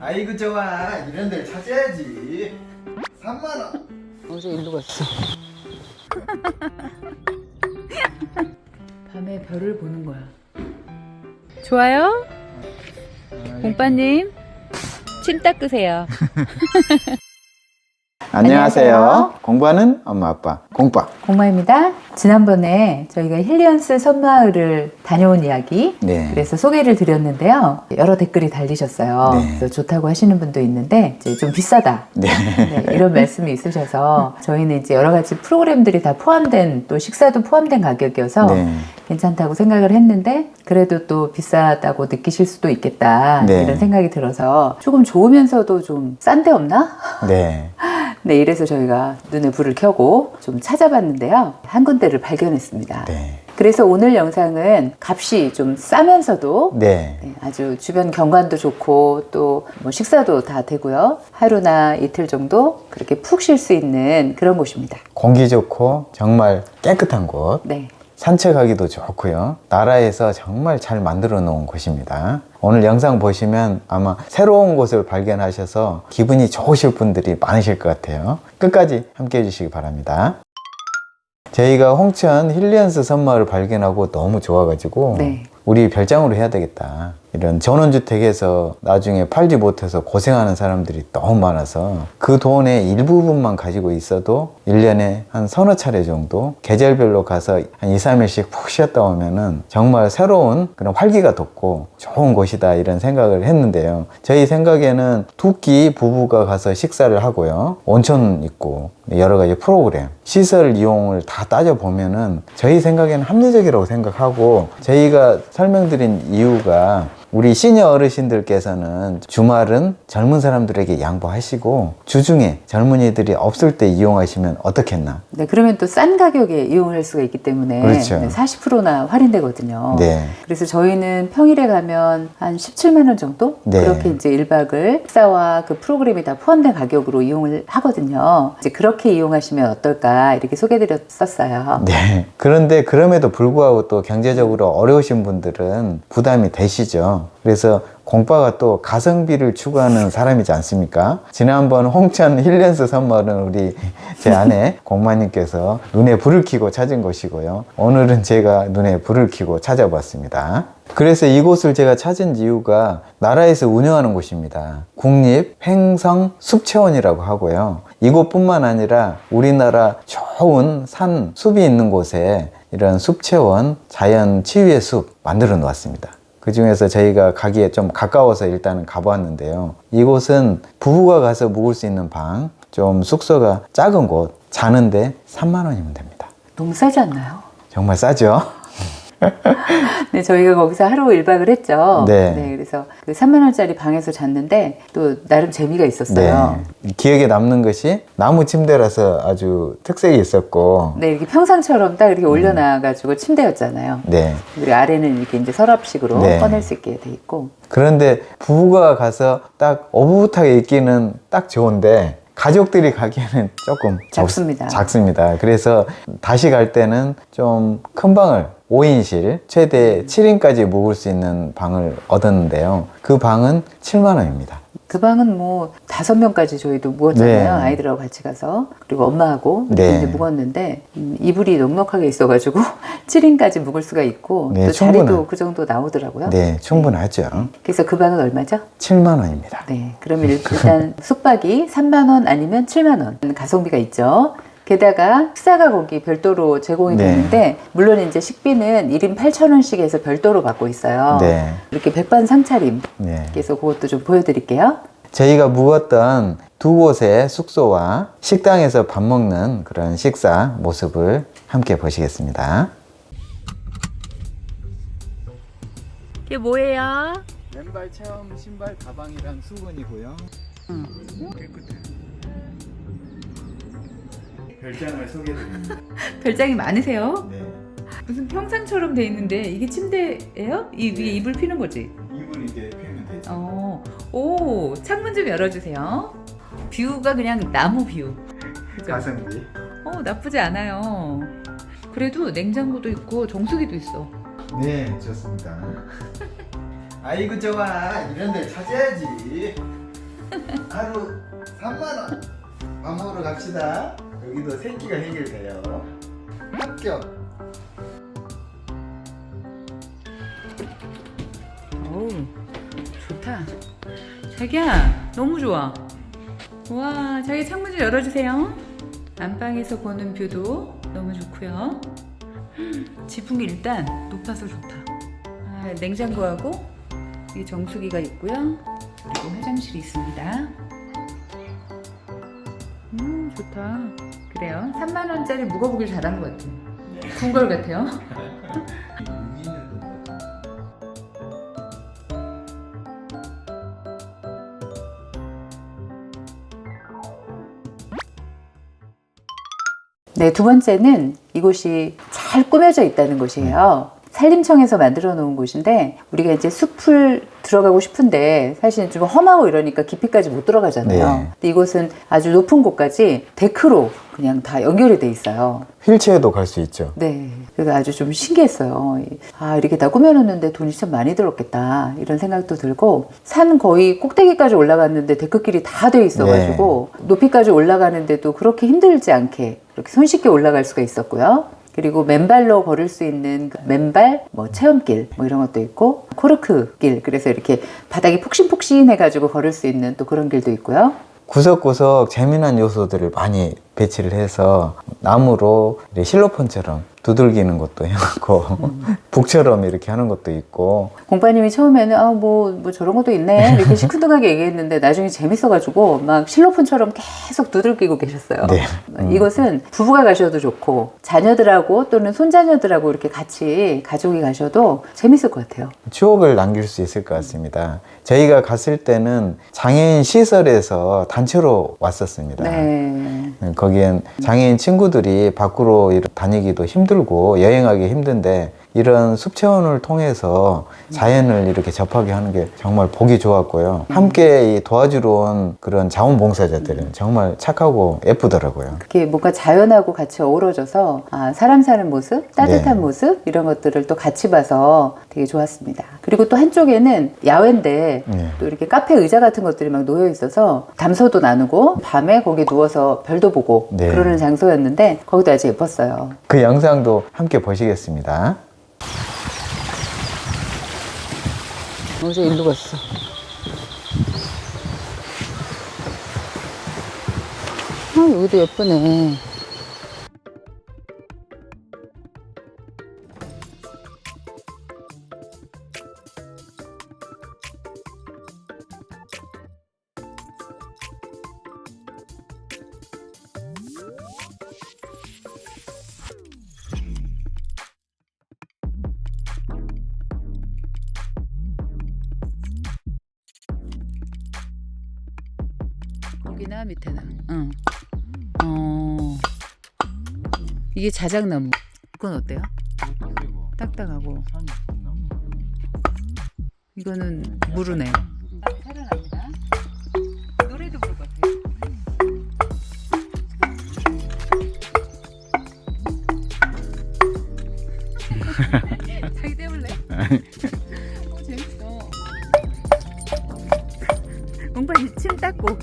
아이고 좋아 이런 데를 찾아야지 3만원 어제 일로 갔어. 밤에 별을 보는 거야. 좋아요? 공빠님, 침 닦으세요. 안녕하세요. 공부하는 엄마 아빠 공빠 공마입니다. 지난번에 저희가 힐리언스 섬마을을 다녀온 이야기 네 그래서 소개를 드렸는데요. 여러 댓글이 달리셨어요. 네. 그래서 좋다고 하시는 분도 있는데 이제 좀 비싸다. 네. 네, 이런 말씀이 있으셔서 저희는 이제 여러 가지 프로그램들이 다 포함된 또 식사도 포함된 가격이어서 네. 괜찮다고 생각을 했는데 그래도 또 비싸다고 느끼실 수도 있겠다 네. 이런 생각이 들어서 조금 좋으면서도 좀 싼 데 없나? 네. 네 이래서 저희가 눈에 불을 켜고 좀 찾아봤는데요 한 군데를 발견했습니다. 네. 그래서 오늘 영상은 값이 좀 싸면서도 네. 네, 아주 주변 경관도 좋고 또 뭐 식사도 다 되고요. 하루나 이틀 정도 그렇게 푹 쉴 수 있는 그런 곳입니다. 공기 좋고 정말 깨끗한 곳 네. 산책하기도 좋고요. 나라에서 정말 잘 만들어 놓은 곳입니다. 오늘 영상 보시면 아마 새로운 곳을 발견하셔서 기분이 좋으실 분들이 많으실 것 같아요. 끝까지 함께 해주시기 바랍니다. 저희가 홍천 힐리언스 섬마을을 발견하고 너무 좋아가지고 네. 우리 별장으로 해야 되겠다. 이런 전원주택에서 나중에 팔지 못해서 고생하는 사람들이 너무 많아서 그 돈의 일부분만 가지고 있어도 1년에 한 서너 차례 정도 계절별로 가서 한 2, 3일씩 푹 쉬었다 오면은 정말 새로운 그런 활기가 돋고 좋은 곳이다 이런 생각을 했는데요. 저희 생각에는 두 끼 부부가 가서 식사를 하고요. 온천 있고 여러 가지 프로그램, 시설 이용을 다 따져보면은 저희 생각에는 합리적이라고 생각하고 저희가 설명드린 이유가 우리 시니어 어르신들께서는 주말은 젊은 사람들에게 양보하시고 주중에 젊은이들이 없을 때 이용하시면 어떻겠나? 네, 그러면 또 싼 가격에 이용할 수가 있기 때문에 그렇죠. 네, 40%나 할인되거든요. 네. 그래서 저희는 평일에 가면 한 17만 원 정도 네. 그렇게 이제 1박을 식사와 그 프로그램이 다 포함된 가격으로 이용을 하거든요. 이제 그렇게 이용하시면 어떨까 이렇게 소개드렸었어요. 네. 그런데 그럼에도 불구하고 또 경제적으로 어려우신 분들은 부담이 되시죠. 그래서 공빠가 또 가성비를 추구하는 사람이지 않습니까? 지난번 홍천 힐렌스 선물은 우리 제 아내 공마님께서 눈에 불을 켜고 찾은 곳이고요. 오늘은 제가 눈에 불을 켜고 찾아봤습니다. 그래서 이곳을 제가 찾은 이유가 나라에서 운영하는 곳입니다. 국립 횡성 숲체원이라고 하고요. 이곳뿐만 아니라 우리나라 좋은 산, 숲이 있는 곳에 이런 숲체원, 자연 치유의 숲 만들어 놓았습니다. 그 중에서 저희가 가기에 좀 가까워서 일단은 가보았는데요. 이곳은 부부가 가서 묵을 수 있는 방, 좀 숙소가 작은 곳, 자는데 3만 원이면 됩니다. 너무 싸지 않나요? 정말 싸죠? 네, 저희가 거기서 하루 1박을 했죠. 네. 그래서 그 3만 원짜리 방에서 잤는데 또 나름 재미가 있었어요. 네. 기억에 남는 것이 나무 침대라서 아주 특색이 있었고, 네, 이렇게 평상처럼 딱 이렇게 올려놔가지고 침대였잖아요. 네. 그리고 아래는 이렇게 이제 서랍식으로 네. 꺼낼 수 있게 돼 있고. 그런데 부부가 가서 딱 오붓하게 있기는 딱 좋은데 가족들이 가기에는 조금 작습니다. 없- 작습니다. 그래서 다시 갈 때는 좀 큰 방을 5인실 최대 7인까지 묵을 수 있는 방을 얻었는데요. 그 방은 7만 원입니다. 그 방은 뭐 다섯 명까지 저희도 묵었잖아요. 네. 아이들하고 같이 가서 그리고 엄마하고 네. 이제 묵었는데 음, 이불이 넉넉하게 있어가지고 7인까지 묵을 수가 있고 네, 또 충분한- 자리도 그 정도 나오더라고요. 네, 충분하죠. 그래서 그 방은 얼마죠? 7만 원입니다. 네, 일- 일단 숙박이 3만 원 아니면 7만 원 가성비가 있죠. 게다가 식사가 거기 별도로 제공이 네. 되는데 물론 이제 식비는 1인 8천 원씩 해서 별도로 받고 있어요. 네. 이렇게 백반 상차림. 네. 그래서 그것도 좀 보여드릴게요. 저희가 묵었던 두 곳의 숙소와 식당에서 밥 먹는 그런 식사 모습을 함께 보시겠습니다. 이게 뭐예요? 맨발 체험 신발 가방이랑 수건이고요. 깨끗해. 별장을 소개드립니다. 별장이 많으세요? 네. 무슨 평상처럼 돼 있는데 이게 침대예요? 이 위에 이불 피는 거지? 이불 이제 펴면 되죠. 어, 오 창문 좀 열어주세요. 뷰가 그냥 나무 뷰. 그죠? 가성비. 어 나쁘지 않아요. 그래도 냉장고도 있고 정수기도 있어. 네, 좋습니다. 아이고 좋아. 이런 데 찾아야지. 하루 3만 원. 밥 먹으러 갑시다. 여기도 새끼가 해결돼요. 합격. 어우, 좋다. 자기야, 너무 좋아. 와, 자기 창문 좀 열어주세요. 안방에서 보는 뷰도 너무 좋고요. 지붕이 일단 높아서 좋다. 아, 냉장고하고 이 정수기가 있고요. 그리고 화장실이 있습니다. 음, 좋다. 그래요. 3만 원짜리 묵어보길 잘한 것 같아요. 좋은 걸 같아요. 네, 두 번째는 이곳이 잘 꾸며져 있다는 곳이에요. 산림청에서 만들어 놓은 곳인데 우리가 이제 숲을 들어가고 싶은데 사실 좀 험하고 이러니까 깊이까지 못 들어가잖아요. 네. 근데 이곳은 아주 높은 곳까지 데크로 그냥 다 연결이 돼 있어요. 휠체어도 갈 수 있죠. 네. 그래서 아주 좀 신기했어요. 아, 이렇게 다 꾸며놓는데 돈이 참 많이 들었겠다. 이런 생각도 들고, 산 거의 꼭대기까지 올라갔는데 데크길이 다 돼 있어가지고, 높이까지 올라가는데도 그렇게 힘들지 않게, 이렇게 손쉽게 올라갈 수가 있었고요. 그리고 맨발로 걸을 수 있는 그 맨발 뭐 체험길 뭐 이런 것도 있고 코르크 길 그래서 이렇게 바닥이 폭신폭신해 가지고 걸을 수 있는 또 그런 길도 있고요. 구석구석 재미난 요소들을 많이 배치를 해서 나무로 실로폰처럼 두들기는 것도 해놓고 북처럼 이렇게 하는 것도 있고 공파님이 처음에는 아뭐뭐 저런 것도 있네 이렇게 시큰둥하게 얘기했는데 나중에 재밌어가지고 막 실로폰처럼 계속 두들기고 계셨어요. 네. 이것은 부부가 가셔도 좋고 자녀들하고 또는 손자녀들하고 이렇게 같이 가족이 가셔도 재밌을 것 같아요. 추억을 남길 수 있을 것 같습니다. 저희가 갔을 때는 장애인 시설에서 단체로 왔었습니다. 네. 거기엔 장애인 친구들이 밖으로 다니기도 힘들고 여행하기 힘든데 이런 숲 체험을 통해서 자연을 이렇게 접하게 하는 게 정말 보기 좋았고요. 함께 이 도와주러 온 그런 자원봉사자들은 정말 착하고 예쁘더라고요. 그게 뭔가 자연하고 같이 어우러져서 아, 사람 사는 모습, 따뜻한 네. 모습 이런 것들을 또 같이 봐서 되게 좋았습니다. 그리고 또 한쪽에는 야외인데 네. 또 이렇게 카페 의자 같은 것들이 막 놓여 있어서 담소도 나누고 밤에 거기 누워서 별도 보고 네. 그러는 장소였는데 거기도 아주 예뻤어요. 그 영상도 함께 보시겠습니다. 어제 일로 갔어. 아, 여기도 예쁘네. 거기나 밑에나. 응. 어. 이게 자작나무. 그건 어때요? 딱딱하고. 이거는 무르네요. 사랑합니다. 노래도 부를 것 같아요. 자기 때문에? 공파님 침 닦고.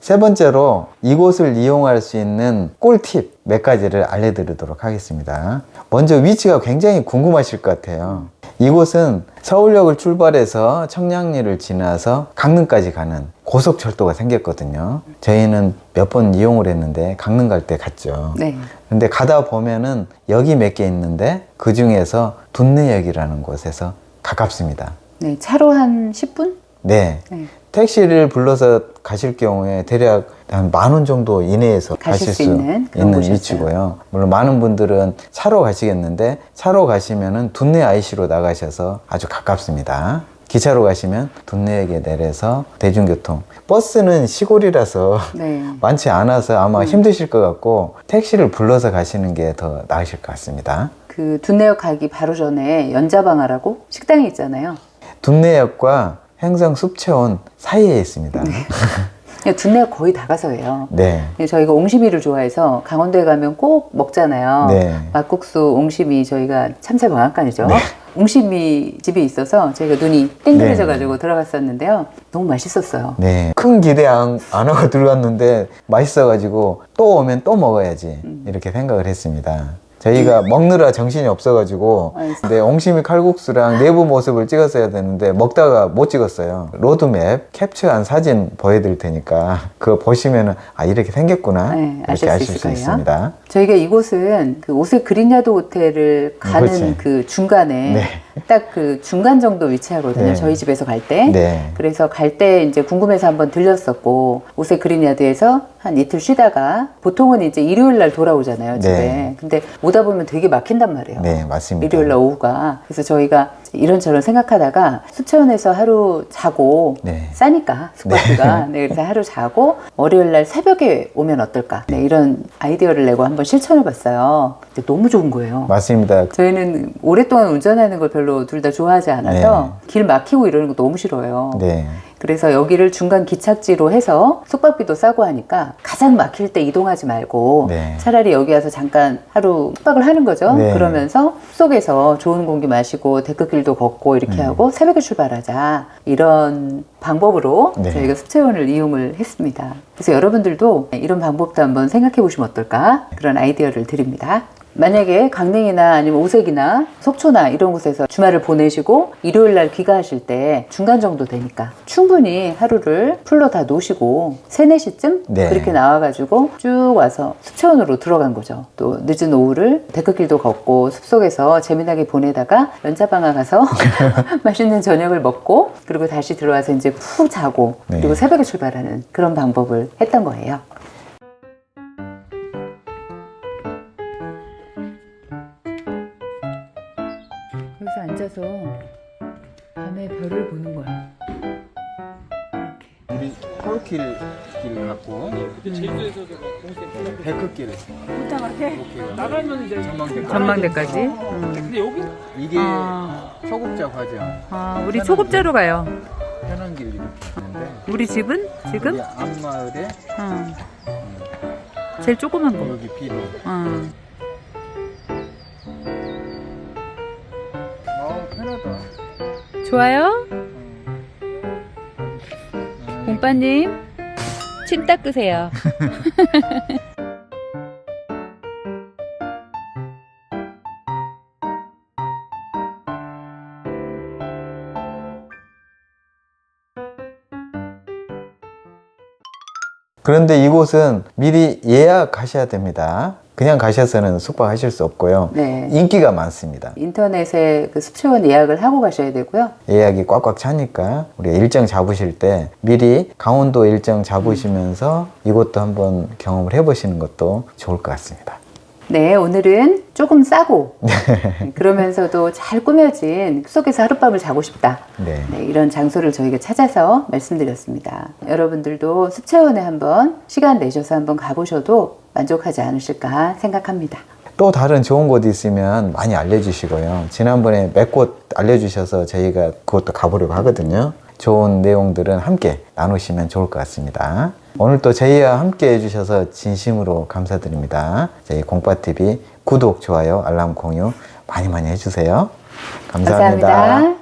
세 번째로 이곳을 이용할 수 있는 꿀팁 몇 가지를 알려드리도록 하겠습니다. 먼저 위치가 굉장히 궁금하실 것 같아요. 이곳은 서울역을 출발해서 청량리를 지나서 강릉까지 가는 고속철도가 생겼거든요. 저희는 몇 번 이용을 했는데 강릉 갈 때 갔죠. 네. 근데 가다 보면은 역이 몇 개 있는데 그 중에서 둔내역이라는 곳에서 가깝습니다. 네, 차로 한 10분? 네. 네. 택시를 불러서 가실 경우에 대략 한 만 원 정도 이내에서 가실 가실 수 수 있는 있는. 위치고요. 물론 많은 분들은 차로 가시겠는데 차로 가시면은 둔내 IC로 나가셔서 아주 가깝습니다. 기차로 가시면 둔내역에 내려서 대중교통. 버스는 시골이라서 네. 많지 않아서 아마 힘드실 것 같고 택시를 불러서 가시는 게 더 나으실 것 같습니다. 그 둔내역 가기 바로 전에 연자방아라고 식당이 있잖아요. 둔내역과 행성 숲체원 사이에 있습니다. 그냥 두뇌가 거의 다 가서 해요. 네. 저희가 옹심이를 좋아해서 강원도에 가면 꼭 먹잖아요. 네. 막국수 옹심이 저희가 참새 방앗간이죠. 옹심이 집이 있어서 저희가 눈이 땡그레져 가지고 들어갔었는데요. 너무 맛있었어요. 네. 큰 기대 안, 안 하고 들어갔는데 맛있어 가지고 또 오면 또 먹어야지. 음. 이렇게 생각을 했습니다. 저희가 먹느라 정신이 없어가지고. 근데 옹심이 칼국수랑 내부 모습을 찍었어야 되는데 먹다가 못 찍었어요. 로드맵 캡처한 사진 보여드릴 테니까 그거 보시면은 아 이렇게 생겼구나 네, 이렇게 아실 수 아실 수. 있습니다. 저희가 이곳은 그 오색 그린야드 호텔을 가는 그렇지. 그 중간에 네. 딱 그 중간 정도 위치하거든요. 네. 저희 집에서 갈 때. 네. 그래서 갈 때 이제 궁금해서 한번 들렸었고 오색 그린야드에서 한 이틀 쉬다가 보통은 이제 일요일 날 돌아오잖아요 집에. 네. 근데 오다 보면 되게 막힌단 말이에요. 네 맞습니다. 일요일 날 오후가. 그래서 저희가 이런저런 생각하다가 수채원에서 하루 자고 네. 싸니까 숙박비가 네. 그래서 하루 자고 월요일 날 새벽에 오면 어떨까 네, 이런 아이디어를 내고 한번 실천해 봤어요. 근데 너무 좋은 거예요. 맞습니다. 저희는 오랫동안 운전하는 걸 별로 둘 다 좋아하지 않아서 길 막히고 이러는 거 너무 싫어요. 네. 그래서 여기를 중간 기착지로 해서 숙박비도 싸고 하니까 가장 막힐 때 이동하지 말고 네. 차라리 여기 와서 잠깐 하루 숙박을 하는 거죠. 네. 그러면서 숲속에서 좋은 공기 마시고 데크길도 걷고 이렇게 음. 하고 새벽에 출발하자 이런 방법으로 네. 저희가 습체원을 이용을 했습니다. 그래서 여러분들도 이런 방법도 한번 생각해 보시면 어떨까 그런 아이디어를 드립니다. 만약에 강릉이나 아니면 오색이나 속초나 이런 곳에서 주말을 보내시고 일요일 날 귀가하실 때 중간 정도 되니까 충분히 하루를 풀로 다 노시고 3, 4시쯤 네. 그렇게 나와가지고 쭉 와서 숲체원으로 들어간 거죠. 또 늦은 오후를 데크길도 걷고 숲속에서 재미나게 보내다가 연차방아 가서 맛있는 저녁을 먹고 그리고 다시 들어와서 이제 푹 자고 네. 그리고 새벽에 출발하는 그런 방법을 했던 거예요. 밤에 별을 보는 거야. 우리 코르킬 길 갖고 데크길 나가면 이제 전망대까지. 근데 여기 이게 아. 초급자 과정 아, 우리 초급자로 가요. 편한길 이렇게 있는데 우리 집은 지금 우리 앞마을에 어. 제일 조그만 거. 여기 비로 어. 어 좋아요? 공빠님 침 닦으세요. 그런데 이곳은 미리 예약하셔야 됩니다 그냥 가셔서는 숙박하실 수 없고요 네. 인기가 많습니다 인터넷에 그 습체원 예약을 하고 가셔야 되고요. 예약이 꽉꽉 차니까 우리가 일정 잡으실 때 미리 강원도 일정 잡으시면서 이곳도 한번 경험을 해보시는 것도 좋을 것 같습니다. 네, 오늘은 조금 싸고 네, 그러면서도 잘 꾸며진 숲속에서 하룻밤을 자고 싶다. 네. 네, 이런 장소를 저희가 찾아서 말씀드렸습니다. 여러분들도 습체원에 한번 시간 내셔서 한번 가보셔도 만족하지 않으실까 생각합니다. 또 다른 좋은 곳 있으면 많이 알려주시고요. 지난번에 몇 곳 알려주셔서 저희가 그것도 가보려고 하거든요. 좋은 내용들은 함께 나누시면 좋을 것 같습니다. 오늘 또 저희와 함께 해주셔서 진심으로 감사드립니다. 저희 공파TV 구독, 좋아요, 알람 공유 많이 많이 해주세요. 감사합니다. 감사합니다.